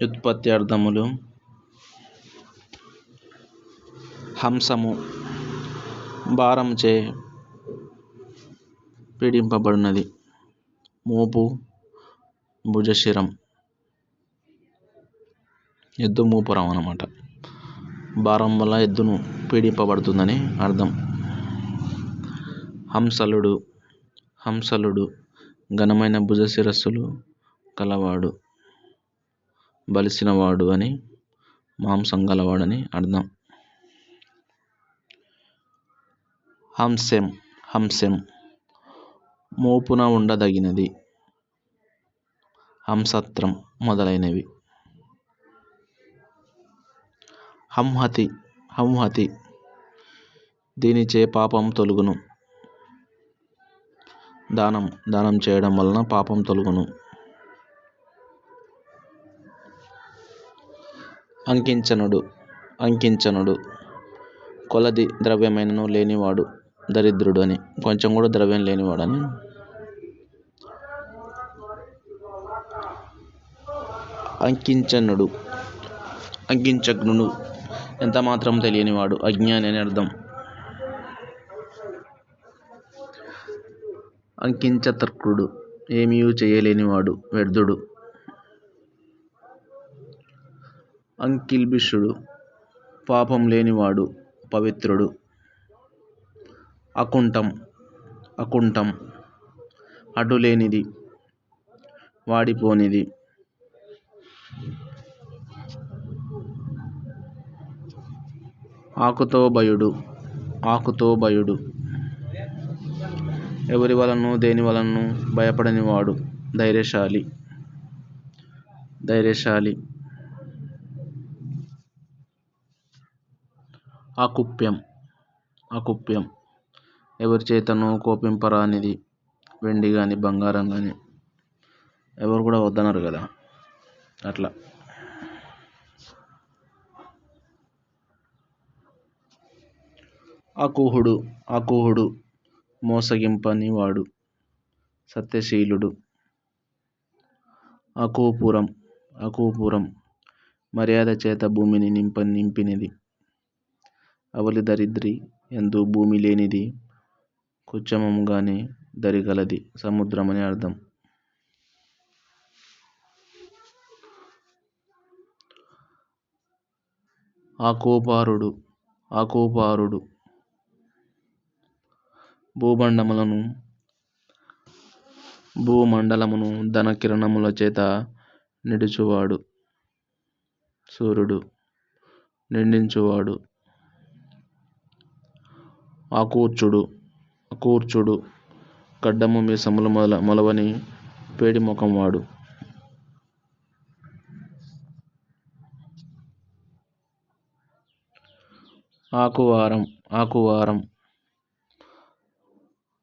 వ్యుత్పత్తి అర్థములు హంసము భారంచే పీడింపబడినది. మోపు భుజశిరం. ఎద్దు మూపురం అన్నమాట. భారం వల్ల ఎద్దును పీడింపబడుతుందని అర్థం. హంసలుడు హంసలుడు ఘనమైన భుజ శిరస్సులు కలవాడు బలిసినవాడు అని మాంసం గలవాడని అర్థం. హంసెం హంసెం మోపున ఉండదగినది హంసత్రం మొదలైనవి. హంహతి హంహతి దీనిచే పాపం తొలుగును. దానం దానం చేయడం వలన పాపం తొలుగును. అంకించనుడు అంకించనుడు. కొలది ద్రవ్యమైనను లేనివాడు దరిద్రుడు అని కొంచెం కూడా ద్రవ్యం లేనివాడని. అంకించనుడు అంకించజ్ఞుడు. ఎంత మాత్రం తెలియనివాడు? అజ్ఞాని అని అర్థం. అంకించతర్కుడు. ఏమీ చేయలేనివాడు వ్యర్థుడు. అంకిల్బిషుడు పాపం లేనివాడు పవిత్రుడు. అకుంఠం అకుంఠం. అడ్డులేనిది వాడిపోనిది. ఆకుతో భయుడు ఆకుతో భయుడు ఎవరి వలనో దేని వలనో భయపడనివాడు? ధైర్యశాలి. ధైర్యశాలి. అకుప్యం. అకుప్యం. ఎవరి చేతను కోపింపరానిది వెండి కానీ బంగారం కానీ ఎవరు కూడా వద్దన్నారు కదా? అట్లా. అకుహుడు. అకుహుడు. మోసగింపని వాడు సత్యశీలుడు. అకోపురం అకోపురం మర్యాద చేత భూమిని నింప నింపినది. అవలి దరిద్రి ఎందు భూమి లేనిది కుచ్చమముగానే దరిగలది సముద్రం అని అర్థం. ఆకోపారుడు ఆకోపారుడు భూభండములను భూమండలమును ధన కిరణముల చేత నిడుచువాడు సూర్యుడు నిండించువాడు ఆకూర్చుడు అకూర్చుడు గడ్డము మీసములు మొల మొలవని పేడి ముఖం వాడు. ఆకువారం ఆకువారం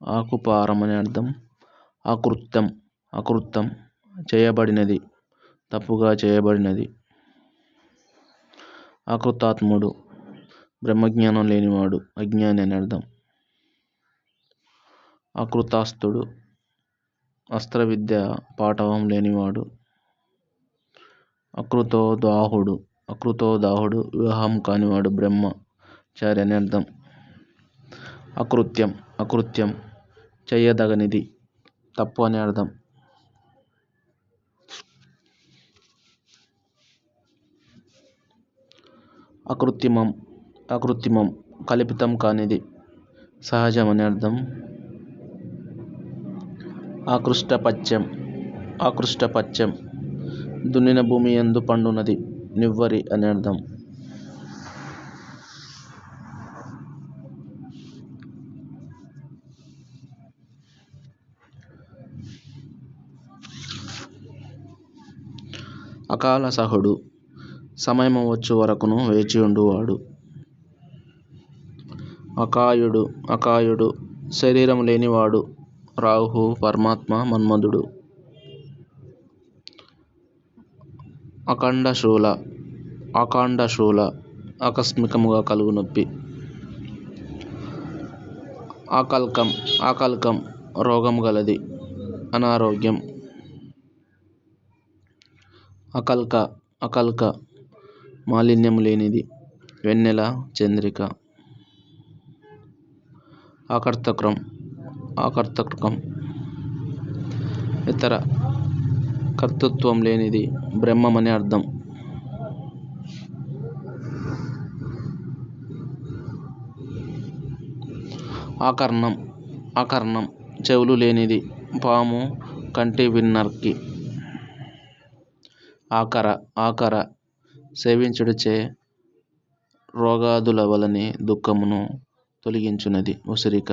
ఆకుపారం అని అర్థం. అకృత్యం అకృత్యం చేయబడినది తప్పుగా చేయబడినది. అకృతాత్ముడు బ్రహ్మజ్ఞానం లేనివాడు అజ్ఞాని అని అర్థం. అకృతాస్తుడు అస్త్ర విద్య పాఠవం లేనివాడు అకృతో దాహుడు అకృతో దాహుడు వివాహం కానివాడు బ్రహ్మచారి అని అర్థం. అకృత్యం అకృత్యం చేయదగనిది. తప్పు అని అర్థం. అకృత్రిమం అకృత్రిమం కల్పితం కానిది సహజం అని అర్థం. ఆకృష్టపత్యం ఆకృష్టపత్యం దున్నిన భూమి ఎందు పండునది నివ్వరి అని అర్థం. అకాల సహుడు. సమయము వచ్చు వరకును వేచియుండువాడు. అకాయుడు అకాయుడు శరీరం లేనివాడు. రాహు పరమాత్మ మన్మధుడు. అఖండశూల అఖండశూల ఆకస్మికముగా కలుగు నొప్పి ఆకల్కం ఆకల్కం రోగం గలది. అనారోగ్యం అకల్క అకల్క మాలిన్యం లేనిది. వెన్నెల చంద్రిక ఆకర్తక్రం ఆకర్తకం. ఇతర కర్తృత్వం లేనిది బ్రహ్మమని అర్థం. ఆకర్ణం ఆకర్ణం చెవులు లేనిది పాము కంటి విన్నర్కి. ఆకర ఆకర సేవించుటచే రోగాదుల వలని దుఃఖమును తొలగించునది. ఉసిరిక.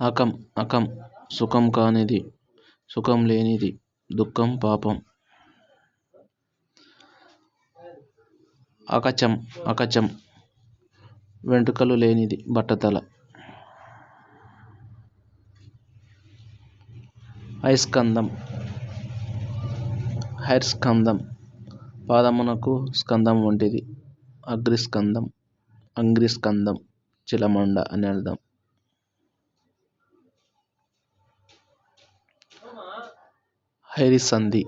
అకం అకం సుఖం కానిది సుఖం లేనిది దుఃఖం పాపం. అకచం అకచం వెంట్రుకలు లేనిది బట్టతల. అయస్కందం హైర్ స్కందం పాదమునకు స్కందం వంటిది. అగ్రిస్కందం అంగ్రిస్కందం చిలమండ అని అర్థం. హైరిసంధి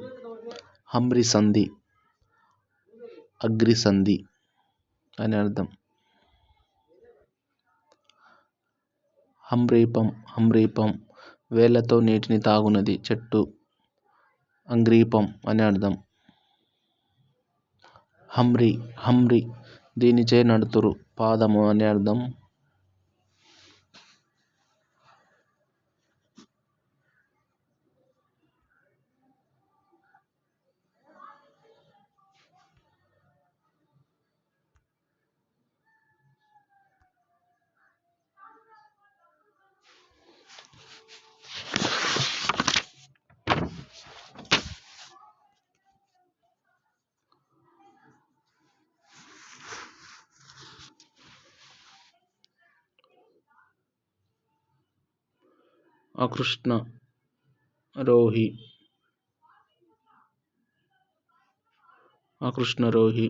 హంబ్రిసంధి అగ్రిసంధి అని అర్థం. హంబ్రీపం హంబ్రీపం వేళ్ళతో నీటిని తాగునది చెట్టు అంగ్రీపం అని అర్థం. హంబ్రి హంబ్రి దీనిచే నడుతురు పాదము అని అర్థం. అకృష్ణ రోహి అకృష్ణ రోహి